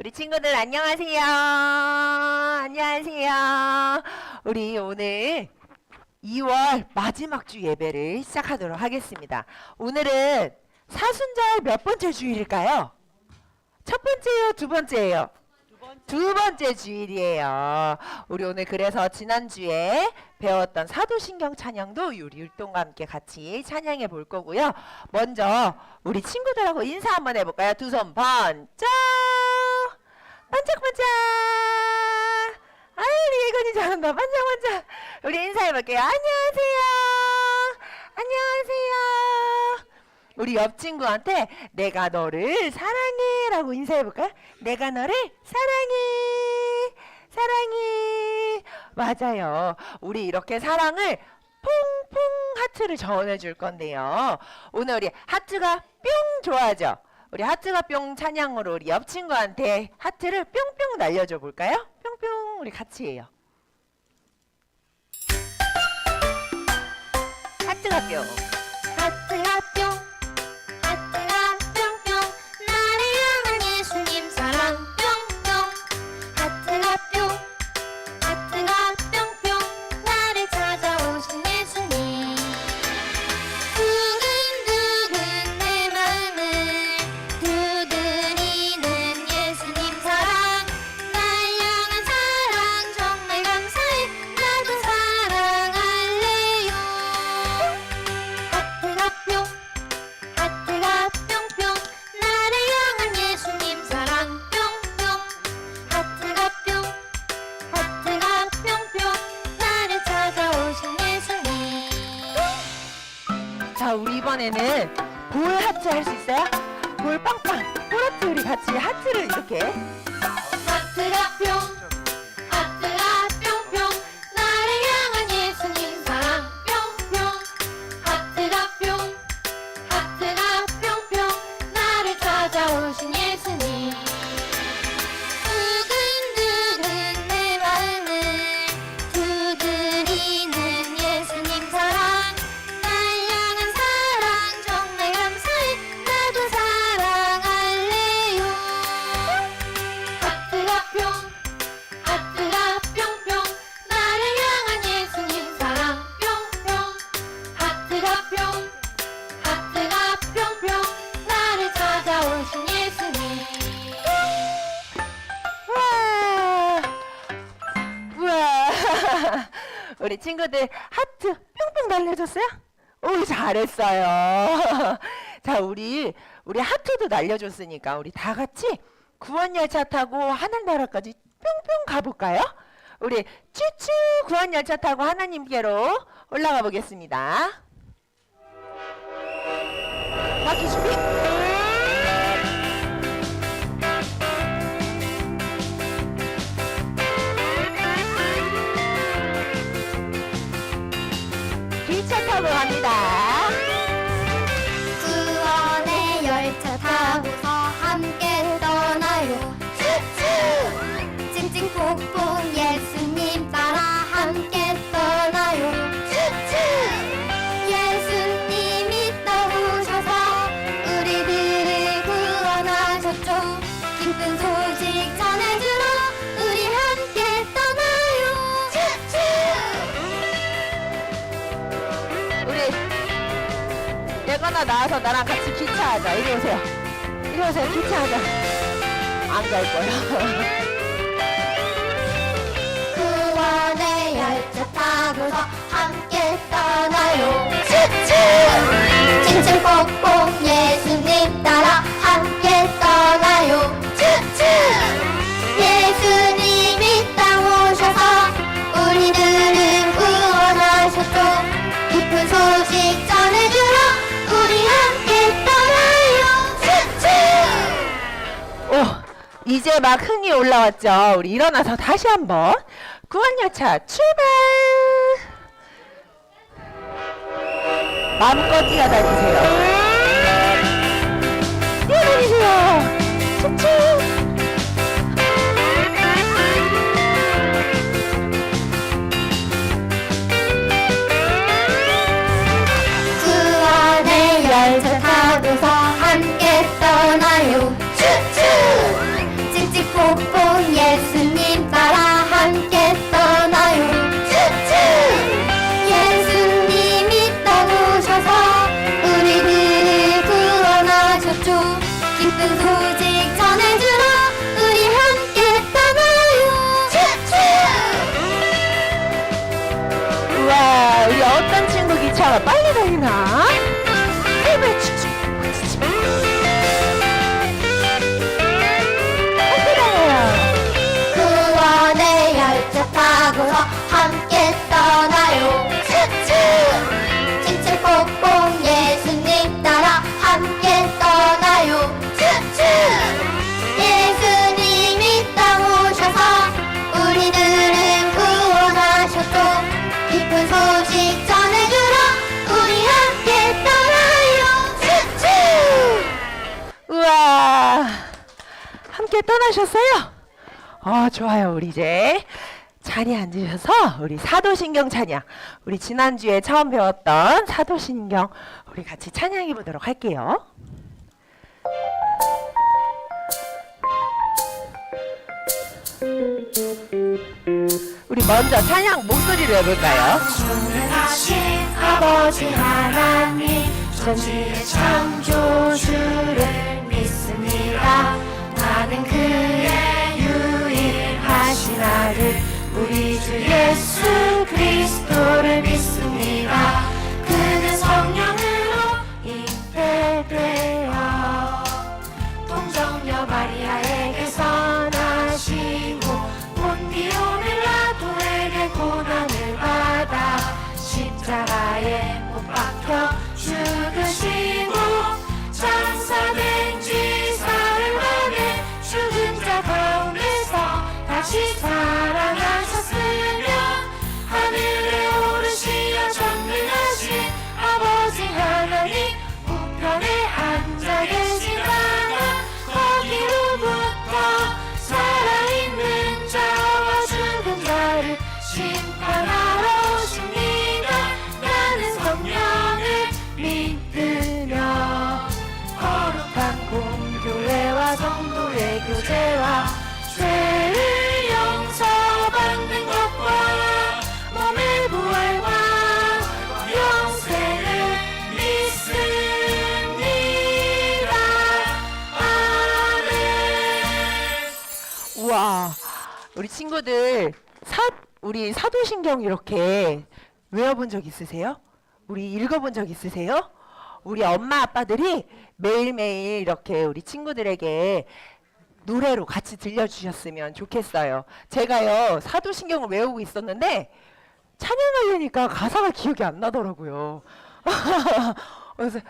우리 친구들 안녕하세요. 안녕하세요. 우리 오늘 2월 마지막 주 예배를 시작하도록 하겠습니다. 오늘은 사순절 몇 번째 주일일까요? 첫 번째요, 두 번째예요? 두 번째 주일이에요. 우리 오늘 그래서 지난주에 배웠던 사도신경 찬양도 우리 율동과 함께 같이 찬양해 볼 거고요. 먼저 우리 친구들하고 인사 한번 해볼까요? 두 손 번쩍 반짝반짝 아유 우리 예건이 잘한다 반짝반짝 우리 인사해볼게요. 안녕하세요. 안녕하세요. 우리 옆 친구한테 내가 너를 사랑해 라고 인사해볼까요? 내가 너를 사랑해 사랑해 맞아요 우리 이렇게 사랑을 퐁퐁 하트를 전해줄 건데요 오늘 우리 하트가 뿅 좋아하죠? 우리 하트가 뿅 찬양으로 우리 옆 친구한테 하트를 뿅뿅 날려줘 볼까요? 뿅뿅 우리 같이 해요 하트가 뿅 자, 우리 이번에는 볼 하트 할 수 있어요? 볼 빵빵. 볼 하트 우리 같이 하트를 이렇게. 하트가 뿅 하트가 뿅 하트가 뿅뿅 나를 찾아오신 예수님 우와. 우와. 우리 친구들 하트 뿅뿅 날려줬어요? 오, 잘했어요. 자, 우리 우리 하트도 날려줬으니까 우리 다 같이 구원 열차 타고 하늘나라까지 뿅뿅 가볼까요? 우리 쭈쭈 구원 열차 타고 하나님께로 올라가 보겠습니다. 바퀴 준 예건아 나와서 나랑 같이 기차하자. 이리 오세요. 이리 오세요. 기차하자. 안 갈 거야. 구원의 열차 타고서 함께 떠나요 쭈쭈 칭칭폭폭 예수님 따라 이제 막 흥이 올라왔죠. 우리 일어나서 다시 한번 구원열차 출발. 마음껏 뛰어다니세요. 뛰어다니세요. 친구 기차가 빨리 달리나? 함께 떠나셨어요? 어, 좋아요. 우리 이제 자리에 앉으셔서 우리 사도신경 찬양, 우리 지난주에 처음 배웠던 사도신경 우리 같이 찬양해 보도록 할게요. 우리 먼저 찬양 목소리로 해볼까요? 아버지 하나님 전지의 창조주를 나는 그의 유일하신 아들 우리 주 예수 그리스도를 믿습니다 친구들 사 우리 사도신경 이렇게 외워본 적 있으세요? 우리 읽어본 적 있으세요? 우리 엄마 아빠들이 매일매일 이렇게 우리 친구들에게 노래로 같이 들려주셨으면 좋겠어요. 제가요 사도신경을 외우고 있었는데 찬양하려니까 가사가 기억이 안 나더라고요. 그래서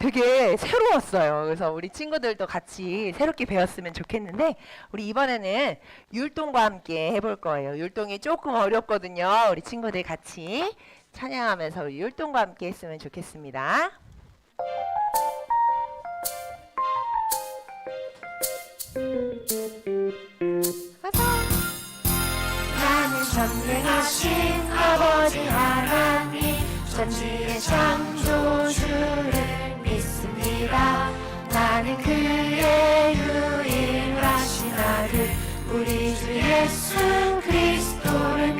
되게 새로웠어요. 그래서 우리 친구들도 같이 새롭게 배웠으면 좋겠는데 우리 이번에는 율동과 함께 해볼 거예요. 율동이 조금 어렵거든요. 우리 친구들 같이 찬양하면서 우리 율동과 함께 했으면 좋겠습니다. 나는 전능하신 아버지 하나님 전지의 창조주를 믿습니다. 나는 그의 유일하신 아들 우리 주 예수 그리스도를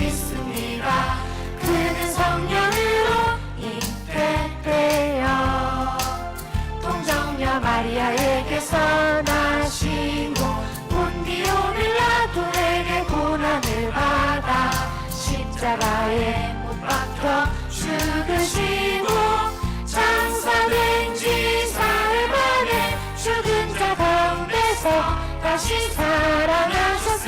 다시 살아나셨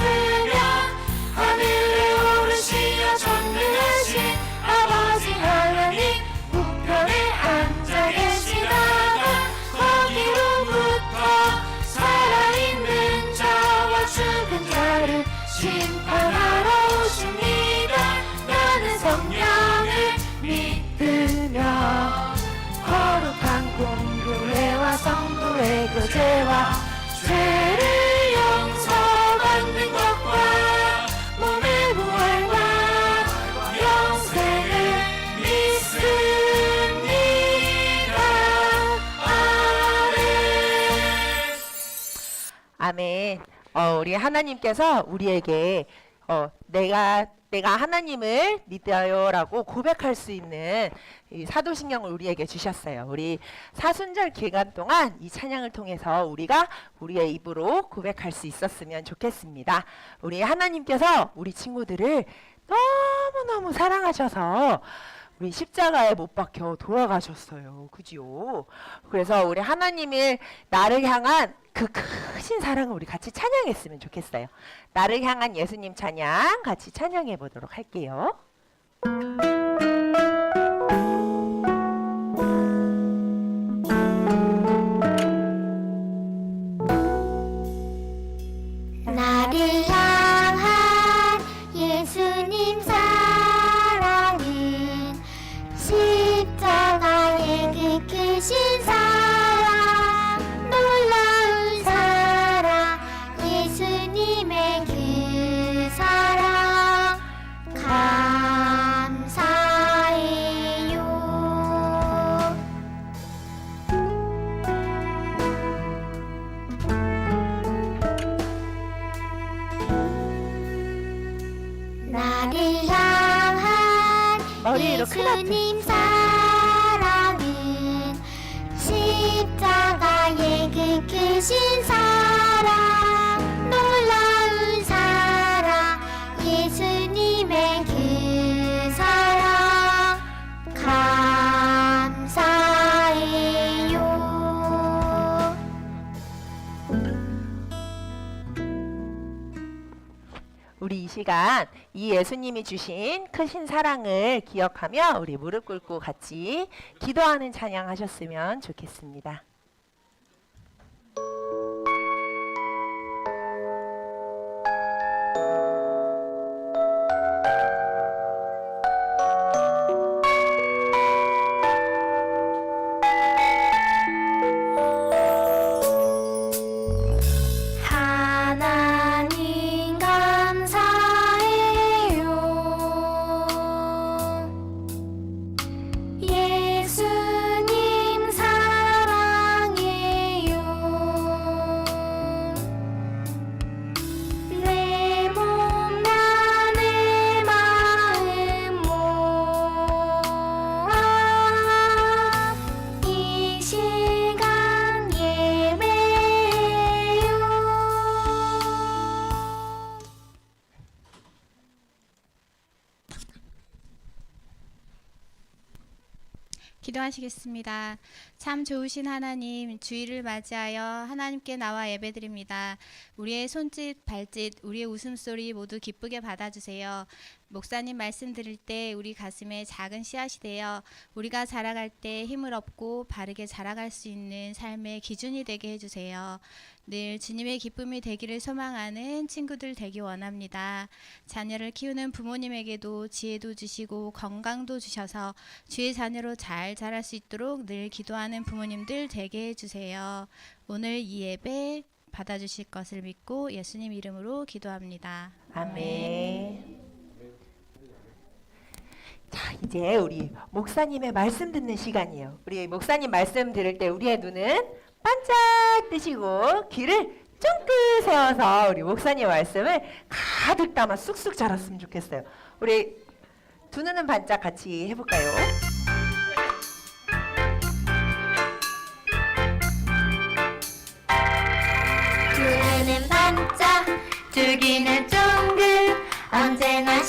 어, 우리 하나님께서 우리에게 어, 내가 내가 하나님을 믿어요라고 고백할 수 있는 이 사도신경을 우리에게 주셨어요. 우리 사순절 기간 동안 이 찬양을 통해서 우리가 우리의 입으로 고백할 수 있었으면 좋겠습니다. 우리 하나님께서 우리 친구들을 너무너무 사랑하셔서 우리 십자가에 못 박혀 돌아가셨어요. 그지요? 그래서 우리 하나님의 나를 향한 그 크신 사랑을 우리 같이 찬양했으면 좋겠어요. 나를 향한 예수님 찬양 같이 찬양해 보도록 할게요. 시간 이 예수님이 주신 크신 사랑을 기억하며 우리 무릎 꿇고 같이 기도하는 찬양 하셨으면 좋겠습니다. 기도하시겠습니다. 참 좋으신 하나님, 주일을 맞이하여 하나님께 나와 예배드립니다. 우리의 손짓, 발짓, 우리의 웃음소리 모두 기쁘게 받아주세요. 목사님 말씀 들을 때 우리 가슴에 작은 씨앗이 되어 우리가 자라갈 때 힘을 얻고 바르게 자라갈 수 있는 삶의 기준이 되게 해주세요. 늘 주님의 기쁨이 되기를 소망하는 친구들 되기 원합니다. 자녀를 키우는 부모님에게도 지혜도 주시고 건강도 주셔서 주의 자녀로 잘 자랄 수 있도록 늘 기도하는 부모님들 되게 해주세요. 오늘 이 예배 받아주실 것을 믿고 예수님 이름으로 기도합니다. 아멘. 자, 이제 우리 목사님의 말씀 듣는 시간이에요. 우리 목사님 말씀 들을 때 우리의 눈은 반짝 뜨시고 귀를 쫑긋 세워서 우리 목사님 말씀을 가득 담아 쑥쑥 자랐으면 좋겠어요. 우리 두 눈은 반짝 같이 해볼까요? 두 눈은 반짝 두 귀는 쫑긋 언제나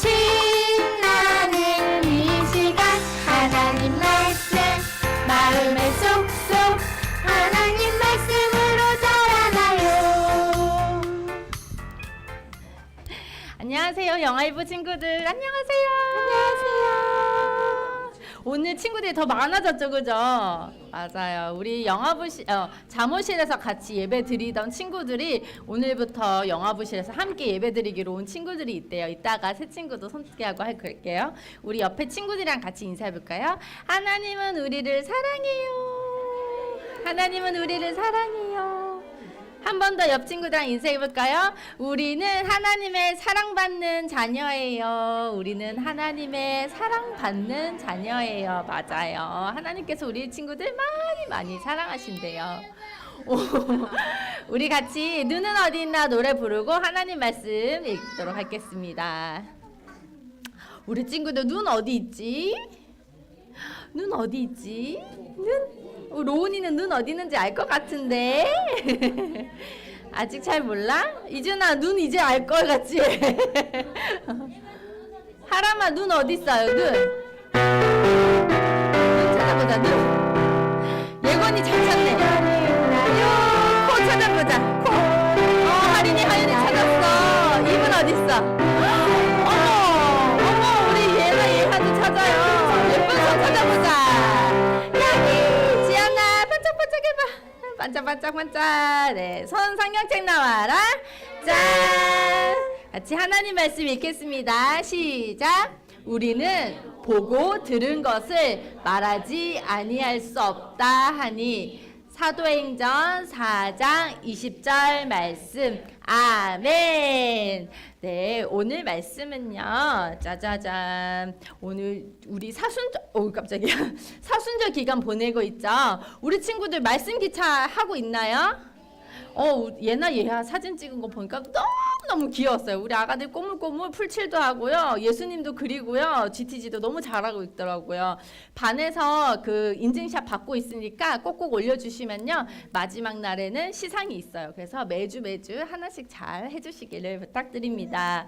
안녕하세요, 영화일보 친구들. 안녕하세요. 안녕하세요. 오늘 친구들이 더 많아졌죠, 그죠? 맞아요. 우리 영화부실, 어, 잠옷실에서 같이 예배 드리던 친구들이 오늘부터 영화부실에서 함께 예배 드리기로 온 친구들이 있대요. 이따가 새 친구도 손짓하고 할 걸게요. 우리 옆에 친구들이랑 같이 인사해볼까요? 하나님은 우리를 사랑해요. 하나님은 우리를 사랑해요. 한 번 더 옆 친구랑 인사해 볼까요? 우리는 하나님의 사랑받는 자녀예요. 우리는 하나님의 사랑받는 자녀예요. 맞아요. 하나님께서 우리 친구들 많이 많이 사랑하신대요. 우리 같이 눈은 어디 있나 노래 부르고 하나님 말씀 읽도록 하겠습니다. 우리 친구들 눈 어디 있지? 눈 어디 있지? 눈? 어, 로운이는 눈 어디 있는지 알 것 같은데 아직 잘 몰라? 이준아 눈 이제 알걸 같지? 하람아 눈 어디 있어요? 눈. 눈 찾아보자 눈. 예건이 잘 찾네. 반짝반짝 반짝. 네, 손 성경책 나와라. 짠. 같이 하나님 말씀 읽겠습니다. 시작. 우리는 보고 들은 것을 말하지 아니할 수 없다 하니 사도행전 4장 20절 말씀 아멘. 네, 오늘 말씀은요. 짜자잔. 오늘 우리 사순절 어 깜짝이야. 사순절 기간 보내고 있죠. 우리 친구들 말씀 기차 하고 있나요? 어, 얘나 얘야 사진 찍은 거 보니까 너무 너무 귀여웠어요. 우리 아가들 꼬물꼬물 풀칠도 하고요. 예수님도 그리고요. GTG도 너무 잘하고 있더라고요. 반에서 그 인증샷 받고 있으니까 꼭꼭 올려주시면요. 마지막 날에는 시상이 있어요. 그래서 매주 매주 하나씩 잘 해주시기를 부탁드립니다.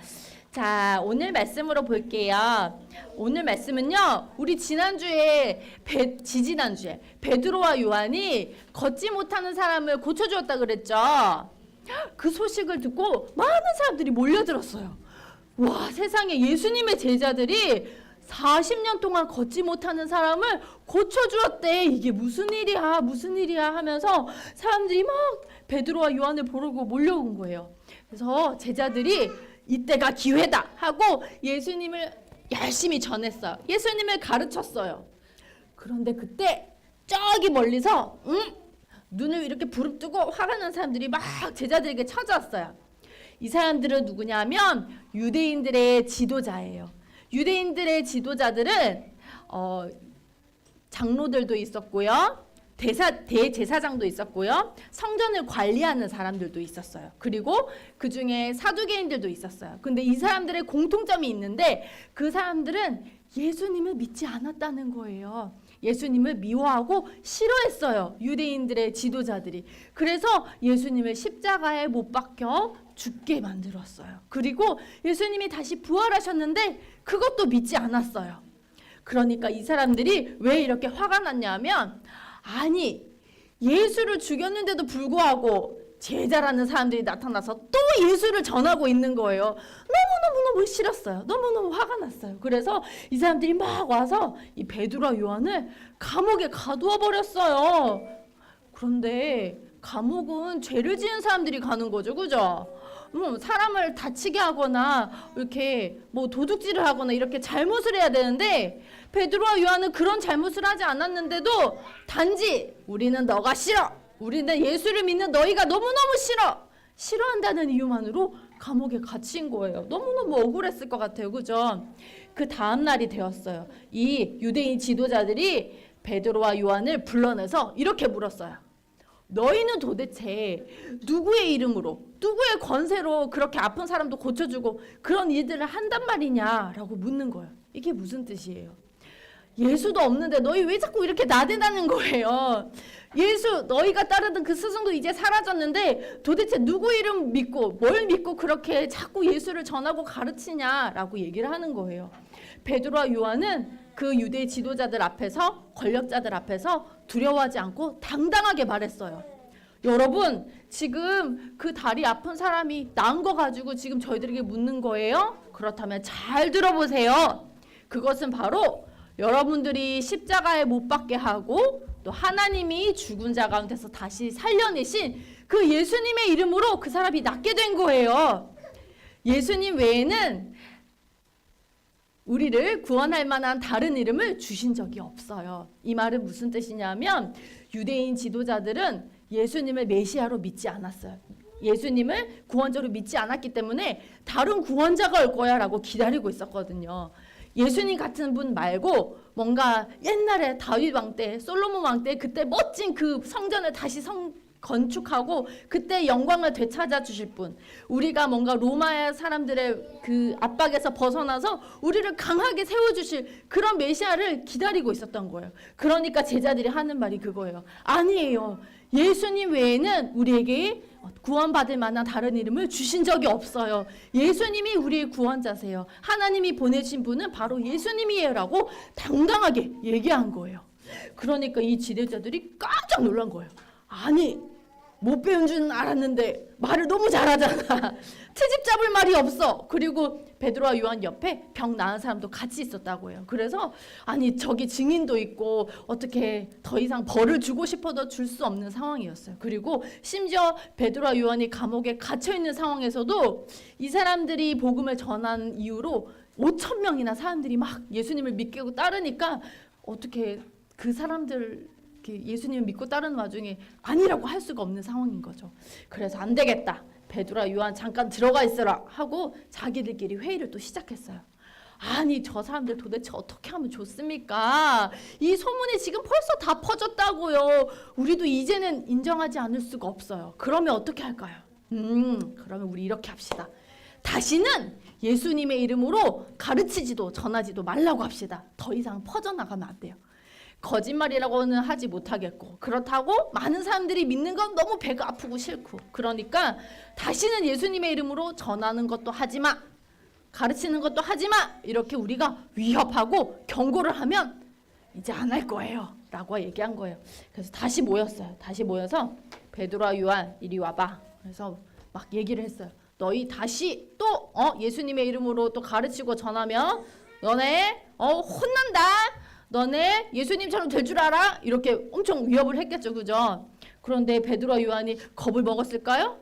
자, 오늘 말씀으로 볼게요. 오늘 말씀은요. 우리 지난주에 배, 지지난주에 베드로와 요한이 걷지 못하는 사람을 고쳐 주었다 그랬죠. 그 소식을 듣고 많은 사람들이 몰려들었어요. 와, 세상에 예수님의 제자들이 40년 동안 걷지 못하는 사람을 고쳐 주었대. 이게 무슨 일이야? 무슨 일이야 하면서 사람들이 막 베드로와 요한을 보려고 몰려온 거예요. 그래서 제자들이 이때가 기회다 하고 예수님을 열심히 전했어요. 예수님을 가르쳤어요. 그런데 그때 저기 멀리서 음? 눈을 이렇게 부릅뜨고 화가 난 사람들이 막 제자들에게 찾아왔어요. 이 사람들은 누구냐면 유대인들의 지도자예요. 유대인들의 지도자들은 어, 장로들도 있었고요. 대사 대제사장도 있었고요. 성전을 관리하는 사람들도 있었어요. 그리고 그 중에 사두개인들도 있었어요. 근데 이 사람들의 공통점이 있는데 그 사람들은 예수님을 믿지 않았다는 거예요. 예수님을 미워하고 싫어했어요. 유대인들의 지도자들이. 그래서 예수님을 십자가에 못 박혀 죽게 만들었어요. 그리고 예수님이 다시 부활하셨는데 그것도 믿지 않았어요. 그러니까 이 사람들이 왜 이렇게 화가 났냐면 아니 예수를 죽였는데도 불구하고 제자라는 사람들이 나타나서 또 예수를 전하고 있는 거예요. 너무너무너무 싫었어요. 너무너무 화가 났어요. 그래서 이 사람들이 막 와서 이 베드로와 요한을 감옥에 가두어 버렸어요. 그런데 감옥은 죄를 지은 사람들이 가는 거죠. 그죠? 음, 사람을 다치게 하거나 이렇게 뭐 도둑질을 하거나 이렇게 잘못을 해야 되는데 베드로와 요한은 그런 잘못을 하지 않았는데도 단지 우리는 너가 싫어. 우리는 예수를 믿는 너희가 너무너무 싫어. 싫어한다는 이유만으로 감옥에 갇힌 거예요. 너무너무 억울했을 것 같아요. 그죠? 그 다음 날이 되었어요. 이 유대인 지도자들이 베드로와 요한을 불러내서 이렇게 물었어요. 너희는 도대체 누구의 이름으로 누구의 권세로 그렇게 아픈 사람도 고쳐주고 그런 일들을 한단 말이냐라고 묻는 거예요. 이게 무슨 뜻이에요? 예수도 없는데 너희 왜 자꾸 이렇게 나대다는 거예요? 예수 너희가 따르던 그 스승도 이제 사라졌는데 도대체 누구 이름 믿고 뭘 믿고 그렇게 자꾸 예수를 전하고 가르치냐라고 얘기를 하는 거예요. 베드로와 요한은 그 유대 지도자들 앞에서 권력자들 앞에서 두려워하지 않고 당당하게 말했어요. 여러분 지금 그 다리 아픈 사람이 나은 거 가지고 지금 저희들에게 묻는 거예요? 그렇다면 잘 들어보세요. 그것은 바로 여러분들이 십자가에 못 박게 하고 또 하나님이 죽은 자 가운데서 다시 살려내신 그 예수님의 이름으로 그 사람이 낫게 된 거예요. 예수님 외에는 우리를 구원할 만한 다른 이름을 주신 적이 없어요. 이 말은 무슨 뜻이냐면 유대인 지도자들은 예수님을 메시아로 믿지 않았어요. 예수님을 구원자로 믿지 않았기 때문에 다른 구원자가 올 거야라고 기다리고 있었거든요. 예수님 같은 분 말고 뭔가 옛날에 다윗 왕 때, 솔로몬 왕 때 그때 멋진 그 성전을 다시 성 건축하고 그때 영광을 되찾아 주실 분. 우리가 뭔가 로마의 사람들의 그 압박에서 벗어나서 우리를 강하게 세워 주실 그런 메시아를 기다리고 있었던 거예요. 그러니까 제자들이 하는 말이 그거예요. 아니에요. 예수님 외에는 우리에게 구원받을 만한 다른 이름을 주신 적이 없어요. 예수님이 우리의 구원자세요. 하나님이 보내신 분은 바로 예수님이에요라고 당당하게 얘기한 거예요. 그러니까 이 지도자들이 깜짝 놀란 거예요. 아니 못 배운 줄 알았는데 말을 너무 잘하잖아. 트집 잡을 말이 없어. 그리고 베드로와 요한 옆에 병 나은 사람도 같이 있었다고 해요. 그래서 아니 저기 증인도 있고 어떻게 더 이상 벌을 주고 싶어도 줄 수 없는 상황이었어요. 그리고 심지어 베드로와 요한이 감옥에 갇혀 있는 상황에서도 이 사람들이 복음을 전한 이후로 5천 명이나 사람들이 막 예수님을 믿고 따르니까 어떻게 그 사람들 예수님을 믿고 따르는 와중에 아니라고 할 수가 없는 상황인 거죠. 그래서 안 되겠다. 베드로와 요한 잠깐 들어가 있어라 하고 자기들끼리 회의를 또 시작했어요. 아니 저 사람들 도대체 어떻게 하면 좋습니까? 이 소문이 지금 벌써 다 퍼졌다고요. 우리도 이제는 인정하지 않을 수가 없어요. 그러면 어떻게 할까요? 음, 그러면 우리 이렇게 합시다. 다시는 예수님의 이름으로 가르치지도 전하지도 말라고 합시다. 더 이상 퍼져나가면 안 돼요. 거짓말이라고는 하지 못하겠고 그렇다고 많은 사람들이 믿는 건 너무 배가 아프고 싫고 그러니까 다시는 예수님의 이름으로 전하는 것도 하지 마 가르치는 것도 하지 마 이렇게 우리가 위협하고 경고를 하면 이제 안 할 거예요 라고 얘기한 거예요. 그래서 다시 모였어요. 다시 모여서 베드로와 요한 이리 와봐. 그래서 막 얘기를 했어요. 너희 다시 또 어, 예수님의 이름으로 또 가르치고 전하면 너네 어, 혼난다 너네 예수님처럼 될 줄 알아? 이렇게 엄청 위협을 했겠죠, 그죠? 그런데 베드로와 요한이 겁을 먹었을까요?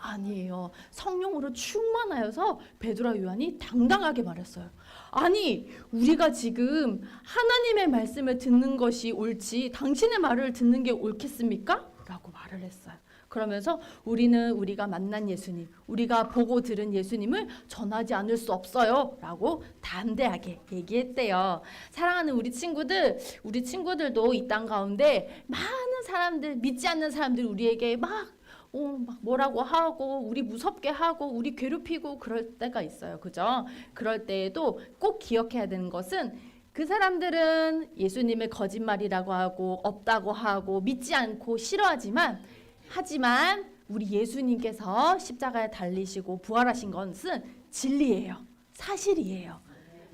아니에요. 성령으로 충만하여서 베드로와 요한이 당당하게 말했어요. 아니, 우리가 지금 하나님의 말씀을 듣는 것이 옳지 당신의 말을 듣는 게 옳겠습니까? 라고 말을 했어요. 그러면서 우리는 우리가 만난 예수님, 우리가 보고 들은 예수님을 전하지 않을 수 없어요. 라고 담대하게 얘기했대요. 사랑하는 우리 친구들, 우리 친구들도 이 땅 가운데 많은 사람들, 믿지 않는 사람들 우리에게 막 어, 막 뭐라고 하고 우리 무섭게 하고 우리 괴롭히고 그럴 때가 있어요. 그죠? 그럴 때에도 꼭 기억해야 되는 것은 그 사람들은 예수님을 거짓말이라고 하고 없다고 하고 믿지 않고 싫어하지만 하지만 우리 예수님께서 십자가에 달리시고 부활하신 것은 진리예요. 사실이에요.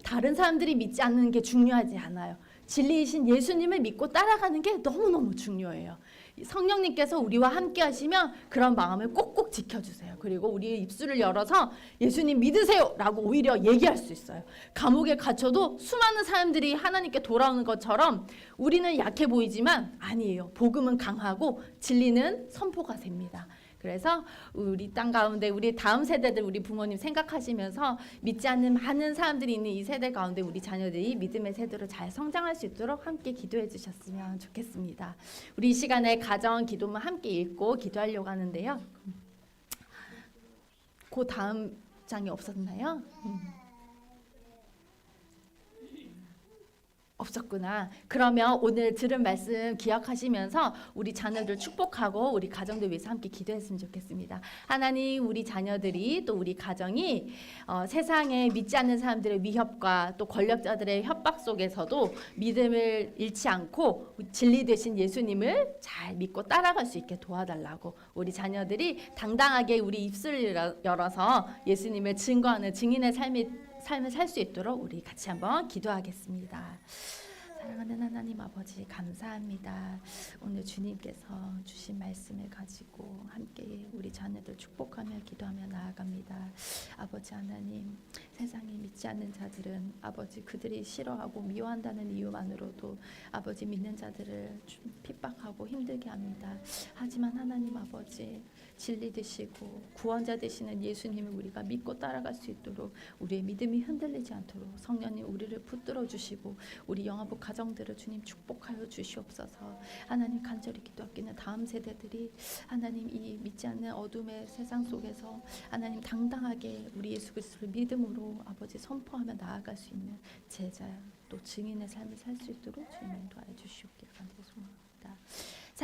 다른 사람들이 믿지 않는 게 중요하지 않아요. 진리이신 예수님을 믿고 따라가는 게 너무너무 중요해요. 성령님께서 우리와 함께 하시면 그런 마음을 꼭꼭 지켜주세요. 그리고 우리의 입술을 열어서 예수님 믿으세요! 라고 오히려 얘기할 수 있어요. 감옥에 갇혀도 수많은 사람들이 하나님께 돌아오는 것처럼 우리는 약해 보이지만 아니에요. 복음은 강하고 진리는 선포가 됩니다. 그래서 우리 땅 가운데 우리 다음 세대들 우리 부모님 생각하시면서 믿지 않는 많은 사람들이 있는 이 세대 가운데 우리 자녀들이 믿음의 세대로 잘 성장할 수 있도록 함께 기도해 주셨으면 좋겠습니다. 우리 이 시간에 가정 기도문 함께 읽고 기도하려고 하는데요. 그 다음 장이 없었나요? 음. 없었구나. 그러면 오늘 들은 말씀 기억하시면서 우리 자녀들 축복하고 우리 가정들 위해서 함께 기도했으면 좋겠습니다. 하나님, 우리 자녀들이 또 우리 가정이 어, 세상에 믿지 않는 사람들의 위협과 또 권력자들의 협박 속에서도 믿음을 잃지 않고 진리 되신 예수님을 잘 믿고 따라갈 수 있게 도와달라고 우리 자녀들이 당당하게 우리 입술을 열어- 열어서 예수님을 증거하는 증인의 삶이 삶을 살 수 있도록 우리 같이 한번 기도하겠습니다. 사랑하는 하나님 아버지 감사합니다. 오늘 주님께서 주신 말씀을 가지고 함께 우리 자녀들 축복하며 기도하며 나아갑니다. 아버지 하나님 세상에 믿지 않는 자들은 아버지 그들이 싫어하고 미워한다는 이유만으로도 아버지 믿는 자들을 좀 핍박하고 힘들게 합니다. 하지만 하나님 아버지 진리 되시고 구원자 되시는 예수님을 우리가 믿고 따라갈 수 있도록 우리의 믿음이 흔들리지 않도록 성령님 우리를 붙들어 주시고 우리 영화부 가정들을 주님 축복하여 주시옵소서. 하나님 간절히 기도하기는 다음 세대들이 하나님 이 믿지 않는 어둠의 세상 속에서 하나님 당당하게 우리 예수 그리스도를 믿음으로 아버지 선포하며 나아갈 수 있는 제자 또 증인의 삶을 살 수 있도록 주님 도와주시옵기를.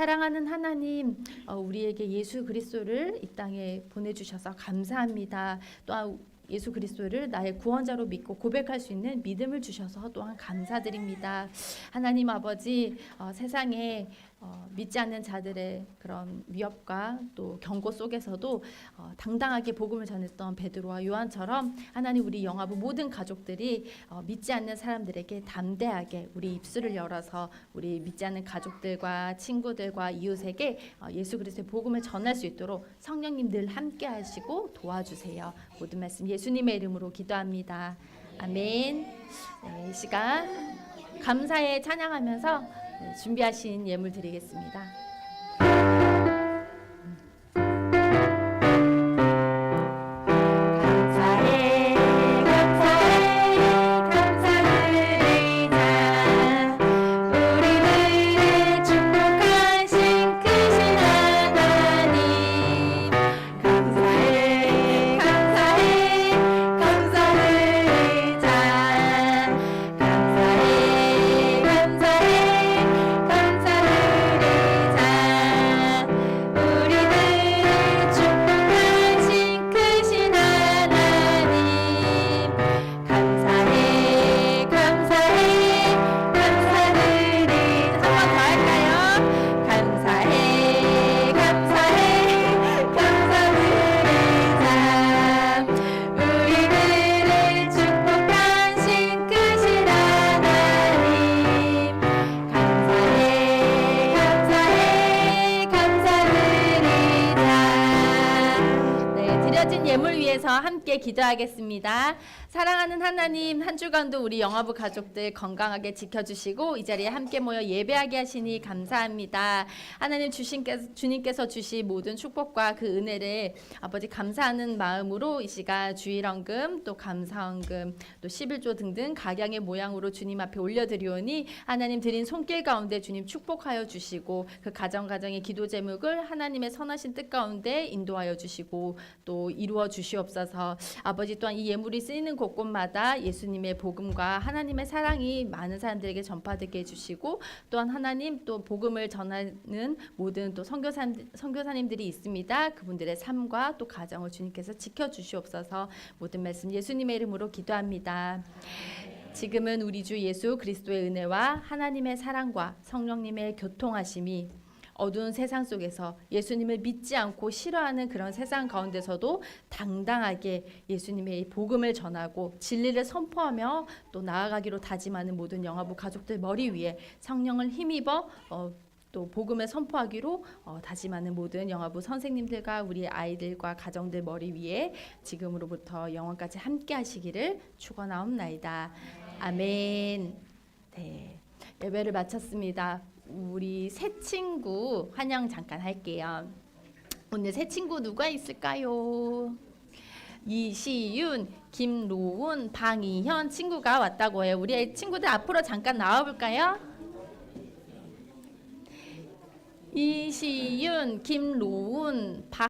사랑하는 하나님, 어, 우리에게 예수 그리스도를 이 땅에 보내주셔서 감사합니다. 또한 예수 그리스도를 나의 구원자로 믿고 고백할 수 있는 믿음을 주셔서 또한 감사드립니다. 하나님 아버지 어, 세상에 어, 믿지 않는 자들의 그런 위협과 또 경고 속에서도 어, 당당하게 복음을 전했던 베드로와 요한처럼 하나님 우리 영화부 모든 가족들이 어, 믿지 않는 사람들에게 담대하게 우리 입술을 열어서 우리 믿지 않는 가족들과 친구들과 이웃에게 어, 예수 그리스도의 복음을 전할 수 있도록 성령님 늘 함께 하시고 도와주세요. 모든 말씀 예수님의 이름으로 기도합니다. 아멘. 네, 이 시간 감사에 찬양하면서 네, 준비하신 예물 드리겠습니다. 네 드려 위해서 함께 기도하겠습니다. 사랑하는 하나님 한 주간도 우리 영화부 가족들 건강하게 지켜주시고 이 자리에 함께 모여 예배하게 하시니 감사합니다. 하나님 주신께서, 주님께서 주신 모든 축복과 그 은혜를 아버지 감사하는 마음으로 이 시간 주일헌금 또 감사헌금 또 11조 등등 각양의 모양으로 주님 앞에 올려드리오니 하나님 드린 손길 가운데 주님 축복하여 주시고 그 가정 가정의 기도 제목을 하나님의 선하신 뜻 가운데 인도하여 주시고 또 이루어 주시옵 소서 아버지 또한 이 예물이 쓰이는 곳곳마다 예수님의 복음과 하나님의 사랑이 많은 사람들에게 전파되게 해주시고 또한 하나님 또 복음을 전하는 모든 또 선교사 선교사님들이 있습니다. 그분들의 삶과 또 가정을 주님께서 지켜 주시옵소서. 모든 말씀 예수님의 이름으로 기도합니다. 지금은 우리 주 예수 그리스도의 은혜와 하나님의 사랑과 성령님의 교통하심이 어두운 세상 속에서 예수님을 믿지 않고 싫어하는 그런 세상 가운데서도 당당하게 예수님의 복음을 전하고 진리를 선포하며 또 나아가기로 다짐하는 모든 영화부 가족들 머리 위에 성령을 힘입어 어, 또 복음을 선포하기로 어, 다짐하는 모든 영화부 선생님들과 우리 아이들과 가정들 머리 위에 지금으로부터 영원까지 함께 하시기를 축원하옵나이다. 아멘. 네. 예배를 마쳤습니다. 우리 새 친구 환영 잠깐 할게요. 오늘 새 친구 누가 있을까요? 이시윤, 김로운, 방이현 친구가 왔다고 해요. 우리 친구들 앞으로 잠깐 나와 볼까요? 이시윤, 김로운, 박